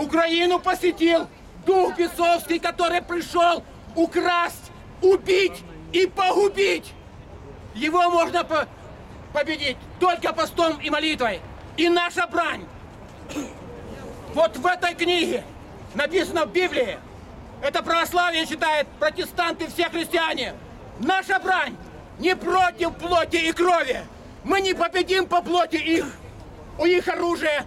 Украину посетил дух бесовский, который пришел украсть, убить и погубить. Его можно по- победить только постом и молитвой. И наша брань. Вот в этой книге написано в Библии. Это православие читает протестанты, все христиане. Наша брань не против плоти и крови. Мы не победим по плоти их. У них оружие,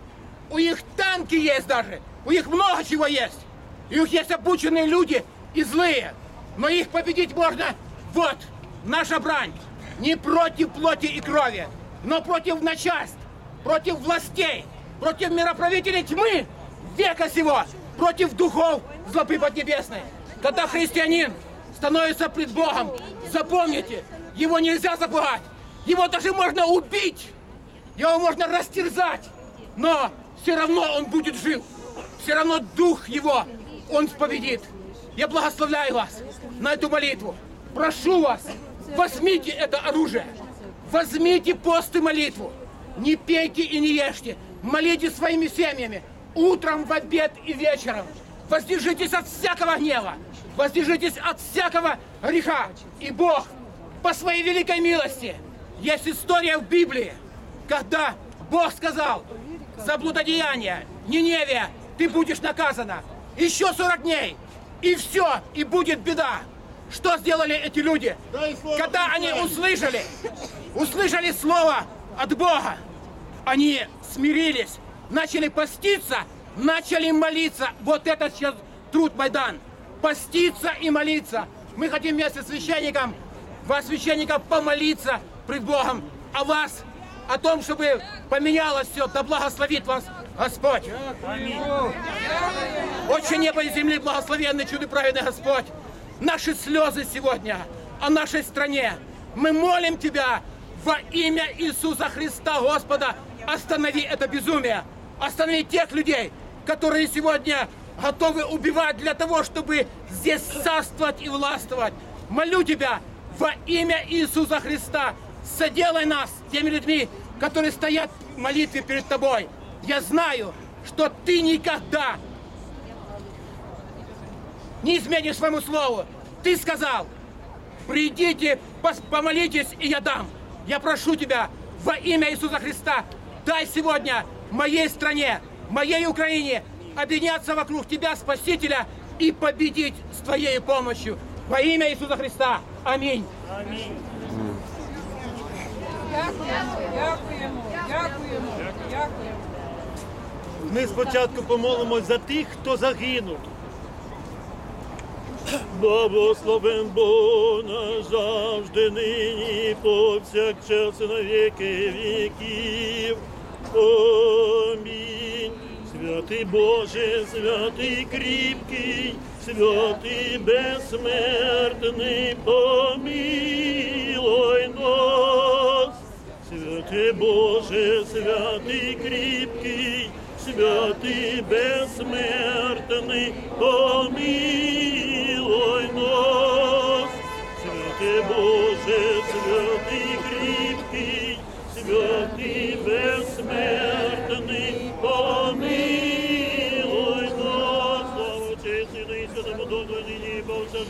у них танки есть даже. У них много чего есть. И у них есть обученные люди и злые. Но их победить можно вот, наша брань. Не против плоти и крови, но против начальств, против властей, против мироправителей тьмы века сего, против духов злобы поднебесной. Когда христианин становится пред Богом, запомните, его нельзя запугать, его даже можно убить, его можно растерзать, но все равно он будет жив, все равно дух его он победит. Я благословляю вас на эту молитву. Прошу вас, возьмите это оружие, возьмите пост и молитву. Не пейте и не ешьте, молитесь своими семьями, утром, в обед и вечером. Воздержитесь от всякого гнева, воздержитесь от всякого греха. И Бог по своей великой милости, есть история в Библии, когда Бог сказал, за блудодеяние, Ниневия, ты будешь наказана. Еще 40 дней, и все, и будет беда. Что сделали эти люди? Когда они услышали, услышали слово от Бога, они смирились, начали поститься, начали молиться. Вот это сейчас труд Майдан. Поститься и молиться. Мы хотим вместе с священником, вас, священников, помолиться пред Богом о вас, о том, чтобы поменялось все, да благословит вас Господь. Отче неба и земли, благословенный, чудо праведный Господь. Наши слезы сегодня о нашей стране. Мы молим Тебя во имя Иисуса Христа, Господа, останови это безумие. Останови тех людей, которые сегодня готовы убивать для того, чтобы здесь царствовать и властвовать. Молю Тебя во имя Иисуса Христа, соделай нас теми людьми, которые стоят в молитве перед Тобой. Я знаю, что Ты никогда не изменишь своему слову. Ты сказал, придите, пос- помолитесь, и я дам. Я прошу тебя во имя Иисуса Христа, дай сегодня моей стране, моей Украине объединяться вокруг тебя, Спасителя, и победить с твоей помощью. Во имя Иисуса Христа. Аминь. Дякуємо, дякуємо, дякуємо, дякуємо. Ми спочатку помолимось за тих, хто загинув. Благословен Бог наш завжди нині, повсякчас на віки віків. Амінь. Святий Боже, святий кріпкий, святий безсмертний, помилуй нас. Святий Боже, святий кріпкий, святий безсмертний, помилуй нас. Святый Боже, святый кріпкий, святый безсмертний,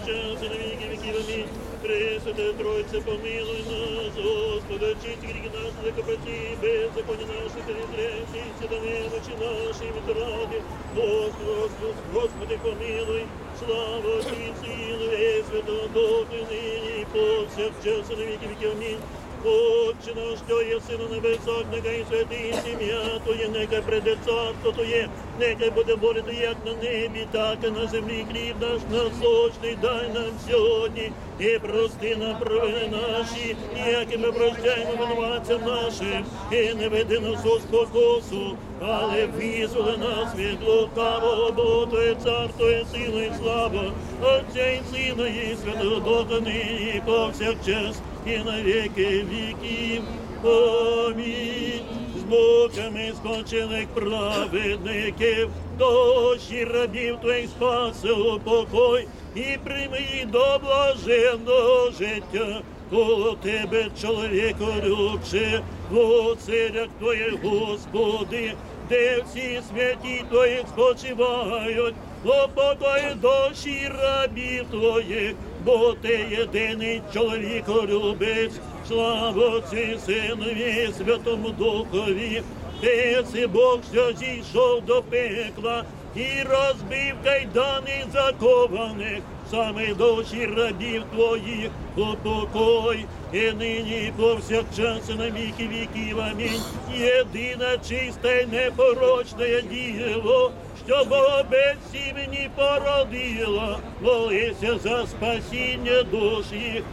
повсякчас і на віки віків. Амінь. Пресвяте Тройце, помилуй нас, Господи, очисти гріхи наші, закопаті, беззаконні наші, перезречі, до немочі наші, відради. Господи, Господи, Господи, помилуй, слава Отцю і Сину, і Святого Духа, нині і повсякчас і на віки віків. Амінь. Отче наш, що є сину небесах, нехай святий ім'я Твоє, нехай прийде царство Твоє, нехай буде воля як на небі, так і на землі. Хліб наш насочний, дай нам сьогодні, і прости нам провини наші, як і ми прощаємо винуватцям нашим, і не веди нас у спокусу, але визволи нас від лукавого, бо Твоє царство і сила і слава, Отця і Сина і Святого нині і повсякчас і на віки віків. Амінь. З муками скончених праведників, дощі рабів твоїх спаси у покой, і прийми до блаженного життя. Коло тебе, чоловіко, любче, у царях твоє, Господи, де всі святі твої спочивають, Лопотай душі рабів твоїх, бо ти єдиний чоловік любить, слава Отці, Синові, Святому Духові. Ти си Бог, що зійшов до пекла і розбив кайдани закованих, саме душі рабів твоїх упокой, і нині і повсякчас і на віки віків. Амінь. Єдина чиста й непорочна діво, що Бога без сімені породила, молися за спасіння душ їх.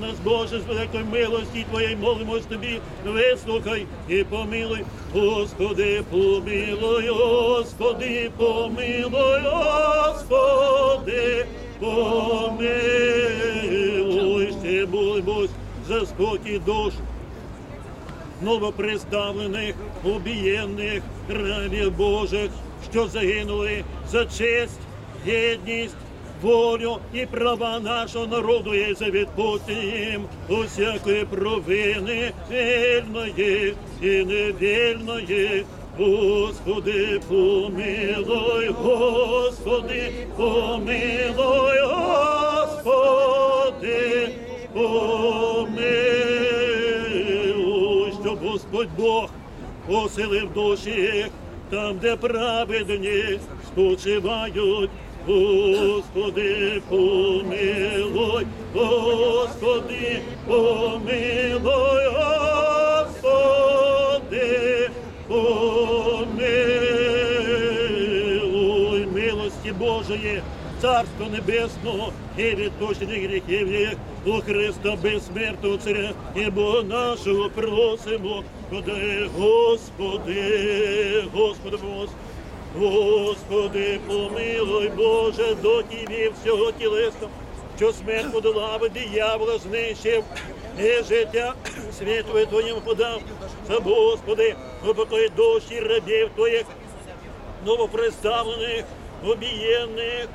Нас, Боже, з великої милості Твоєї молимось тобі, вислухай і помилуй, Господи, помилуй, Господи, помилуй, Господи, помилуй, ще будь за спокій душ новоприставлених, убієнних рабів Божих, що загинули за честь, гідність, волю і права нашого народу і за відпустінням усякої провини, вільної і невільної. Господи, помилуй, Господи, помилуй, Господи, помилуй, щоб Господь Бог поселив душі там, де праведні спочивають. Господи, помилуй, Господи, помилуй, Господи, помилуй, милості Божої, Царство Небесного і відпущених гріхів їх у Христа безсмертного Царя і Бога нашого просимо, Господи, Господи, Господи. Господи, помилуй, Боже, до тівів всього тілесного, що смерть подолав, диявола знищив, і життя світове Твоєму подав. За Господи, упокой душі рабів Твоїх, новоприставлених, обієнних,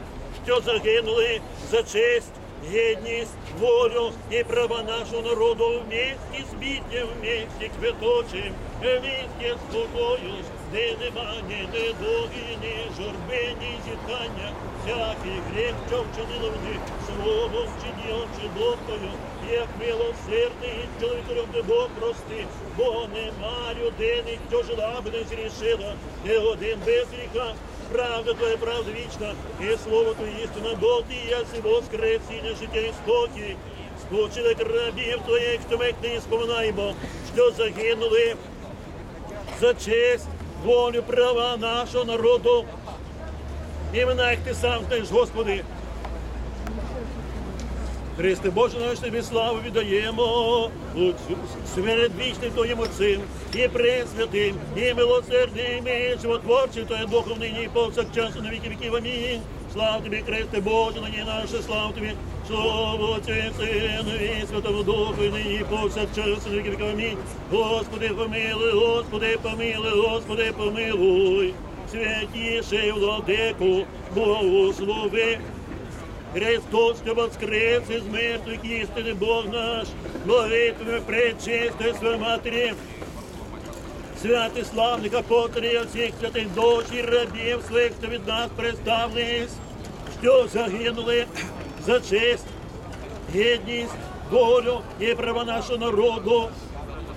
що загинули за честь, гідність, волю і права нашого народу в місті світлі, в місті квіточим, в місті спокою, де нема ні недуги, ні журби, ні зітхання, всякий гріх, що вчинили вони словом чи ділом, чи думкою, як милосердний чоловік любить Бог прости, бо нема людини, що жила б не зрішила, не один без гріха. Правда твоя, правда вічна, і слово твоє істина, Бог ти яси воскресіння, життя і спокій. Спочили рабів твоїх, що ми не споминаємо, що загинули за честь, волю, права нашого народу. Імена як ти сам теж, Господи. Христе Боже наш тобі славу віддаємо Отцю середвічним Твоїм Отцем, і пресвятим, і милосердним, і животворчим, Твоє Духом нині і повсякчас і на віки віків. Амінь. Слава тобі, Христе Боже, нині наше, слава тобі, слава Отцю Синові, і Святому Духу, і нині і повсякчас і на віки віків. Амінь. Господи, помилуй, Господи, помилуй, Господи, помилуй. Святіший владику, благослови. Христос, що воскрес із мертвих істини Бог наш, молитвами пречистої своєї матері, святих славних апостолів, всіх святих дочі, рабів своїх, що від нас представились, що загинули за честь, гідність, волю і права нашого народу.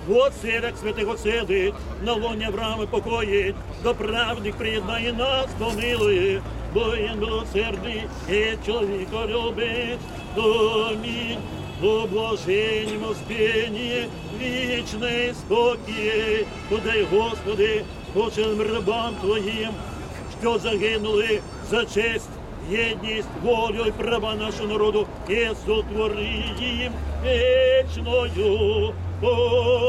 В оселях святих оселить, на лоні Авраама покоїть, до правних приєднає нас, помилує, бо він милосердний і чоловіка любить. Амінь. У блаженному спінні вічний спокій, подай, Господи, почим рабам Твоїм, що загинули за честь, єдність, волю і права нашого народу, і сотвори їм вічною пам'ять,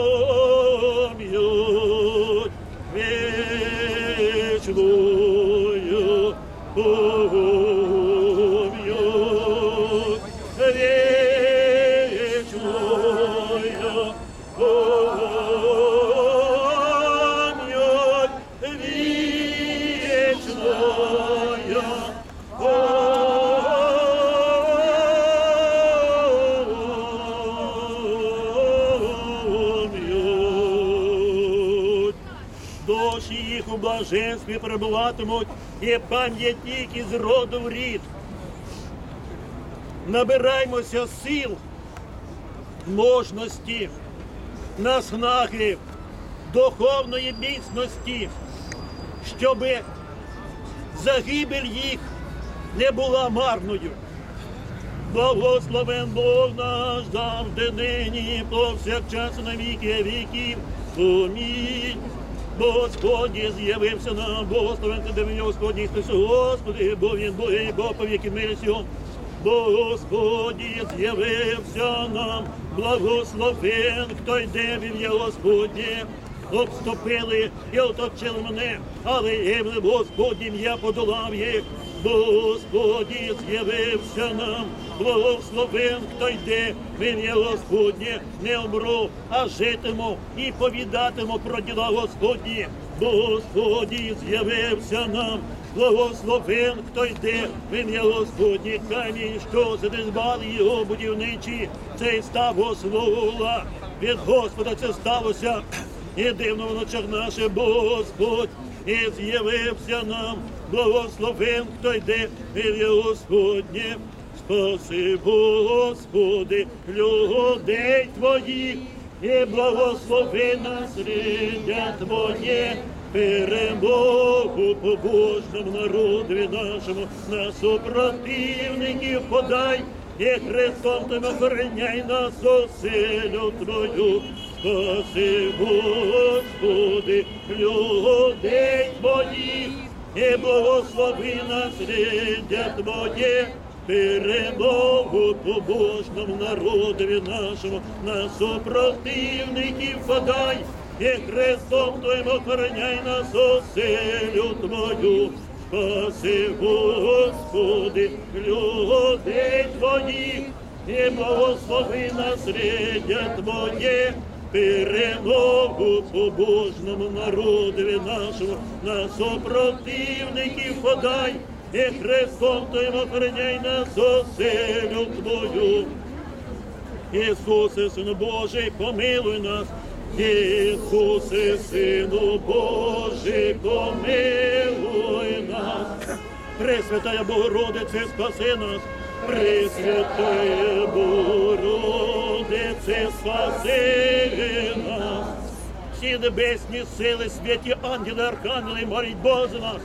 вічною У блаженстві перебуватимуть і пам'ятники з роду в рід. Набираймося сил, можності, наснаги, духовної міцності, щоби загибель їх не була марною. Благословен Бог наш завжди нині, повсякчас на віки віків. Амінь. Господі з'явився нам, благословен ти нього Господі, Ісусу, Господи, бо він Боги, Бог повіки милістю. Бо. Господі з'явився нам, благословен, хто йде в ім'я Господнє. Обступили і оточили мене, але євним Господнім я подолав їх. Господі з'явився нам, благословен, хто йде, ім'я Господнє, не вмру, а житиму і повідатиму про діла Господні. Господі з'явився нам, благословен, хто йде, ім'я Господнє, камінь, що задизбали його будівничі, цей став Господа. Від Господа це сталося. І дивно в ночах наше Господь, і з'явився нам, благословен, хто йде, ім'я Господнє. Спаси, Господи, людей Твоїх, і благослови нас, Твоє, перемогу побожному народові нашому, на супротивників подай, і Христом Тим охороняй нас, оселю Твою. Спаси, Господи, людей Твоїх, і благослови нас, рідня Твоє, перемогу побожному народові нашому, на супротивників подай, і Христом Твоїм охороняй нас, оселю Твою. Спаси, Господи, людей Твоїх, і благослови нас, рідня Твоє, перемогу побожному народові нашому, на супротивників подай, і Христом Твоїм охороняй нас, оселю Твою. Ісусе, Сину Божий, помилуй нас. Ісусе, Сину Божий, помилуй нас. Пресвятая Богородице, спаси нас. Пресвятая Богородице, спаси нас. Всі небесні сили, святі ангели, архангели, моліть Бога за нас.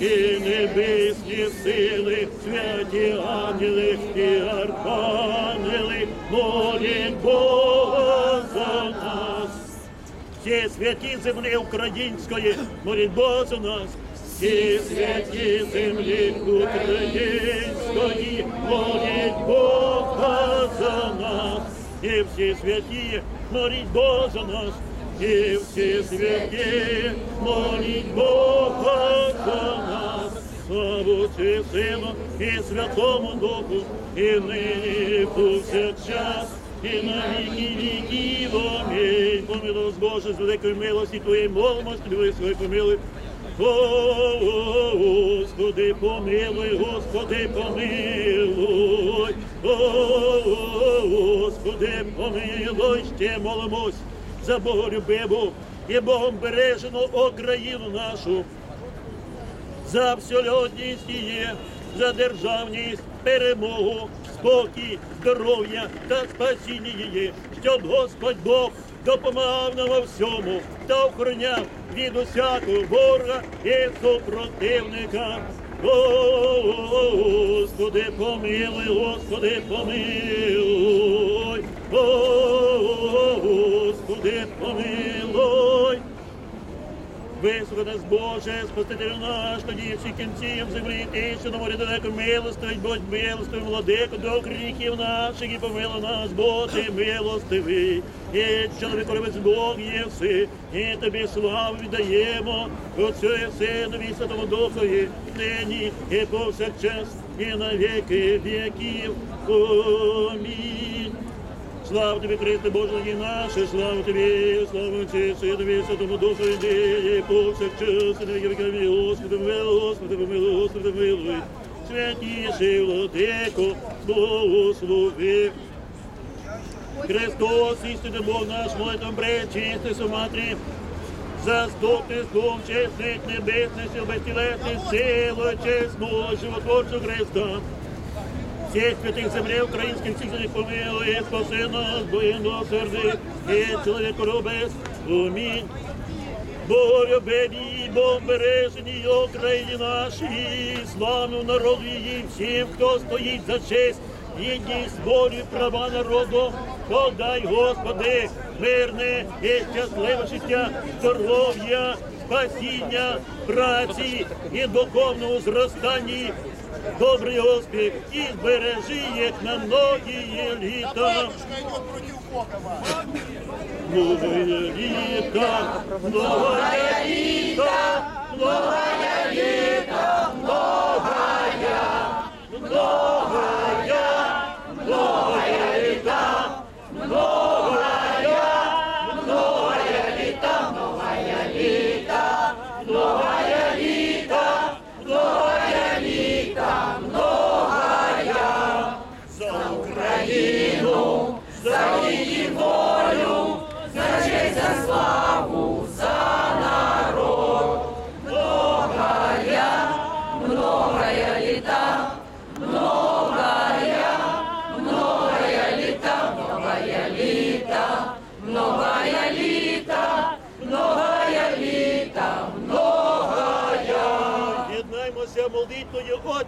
І небесні сили, святі ангели і архангели, моліть Бога за нас. Всі святі землі української, моліть Бога за нас. Всі святі землі української, моліть Бога за нас. І всі святі, моліть Бога за нас. І всі святі, моліть Бога за нас. Славу і Сину і Святому Духу, і нині повсякчас, і на віки віків. Амінь. Боже, з великої милості Твоєї молимось, Тобі свої помилуй. Господи, помилуй, Господи, помилуй, Господи, помилуй, ще молимось за Боголюбиву і Богом бережену Україну нашу, за абсолютність її, за державність, перемогу, спокій, здоров'я та спасіння її, щоб Господь Бог допомагав нам во всьому та охороняв від усякого ворога і супротивника. Господи, помилуй, Господи, помилуй, Господи, помилуй. Вислухай нас, Боже, спасителю наш, тоді всіх кінців землі, ти, що на морі далеко милостивий, будь милостивий, владико, до гріхів наших і помилуй нас, бо ти милостивий. І чоловіковець Бог єси, і тобі славу віддаємо, Отцю і Сину, і Святому Духові, нині і повсякчас, і на віки віків. Амінь. Слава тобі, Христе, Боже, і наше, слава тобі, слава Отці, Синові, Святому Духу, і повсякчас, і на віки віки, Господи, помилуй, Господи, помилуй, Господи, помилуй. Святіший владико, благослови. Христос, істинний Бог наш, молитвам пречисти, Матері, Заступник дух чесних небесних безтілесних силу чесного животворцю Христа. Всех святых земле украинских всех помилуй, спаси нас, бо є милосердий, і чоловіку любець. Амінь. Богоребені, бомбережені Україні нашій, славну народу її, всім, хто стоїть за честь, гідність, волю, права народу, подай, Господи, мирне і щасливе життя, здоров'я, спасіння, праці і духовного зростання. Добрий Господь, і збережи їх на многії літа. Новое літо, новое літо, новое літо, новая, новая, новое